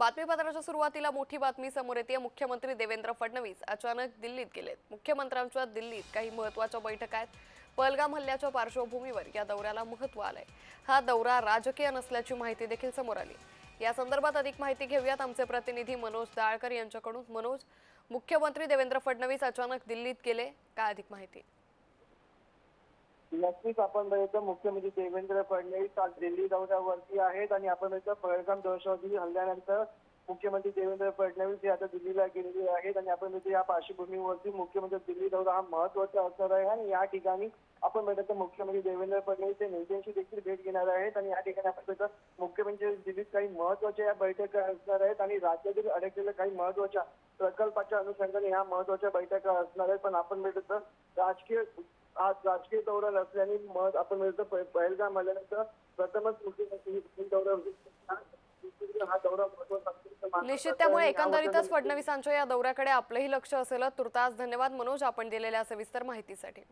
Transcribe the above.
बातमीपत्राच्या सुरुवातीला मोठी बातमी समोर येते. मुख्यमंत्री देवेंद्र फडणवीस अचानक दिल्लीत गेलेत. मुख्यमंत्र्यांच्या दिल्लीत काही महत्त्वाच्या बैठका आहेत. पलगाम हल्ल्याच्या पार्श्वभूमीवर या दौऱ्याला महत्त्व आलंय. हा दौरा राजकीय नसल्याची माहिती देखील समोर आली. या संदर्भात अधिक माहिती घेऊयात आमचे प्रतिनिधी मनोज दाळकर यांच्याकडून. मनोज मुख्यमंत्री देवेंद्र फडणवीस अचानक दिल्लीत गेले. काय अधिक माहिती? नक्कीच आपण बघितलं मुख्यमंत्री देवेंद्र फडणवीस आज दिल्ली दौऱ्यावरती आहेत आणि आपण बघितलं पहलगाम दहशतवादी हल्ल्यानंतर मुख्यमंत्री देवेंद्र फडणवीस हे आता दिल्लीला गेलेले आहेत आणि आपण बघितलं या पार्श्वभूमीवरती मुख्यमंत्री दिल्ली दौरा हा महत्त्वाचा असणार आहे आणि या ठिकाणी आपण बघितलं मुख्यमंत्री देवेंद्र फडणवीस हे नेत्यांशी देखील घेणार आहेत आणि या ठिकाणी आपण बघितलं मुख्यमंत्री दिल्लीत काही महत्त्वाच्या या बैठका असणार आहेत आणि राज्यातील अडकलेल्या काही महत्त्वाच्या प्रकल्पाच्या अनुषंगाने ह्या महत्त्वाच्या बैठका असणार आहेत. पण आपण बघितलं राजकीय आज राजकीय दौरा नसल्याने मत आपण प- पहलगाम आल्यानंतर प्रथमच मुख्यमंत्री दौऱ्यावर हा दौरा महत्त्वाचा निश्चित त्यामुळे एकंदरीतच फडणवीसांच्या या दौऱ्याकडे आपलंही लक्ष असेल तुर्तास धन्यवाद. मनोज आपण दिलेल्या सविस्तर माहितीसाठी.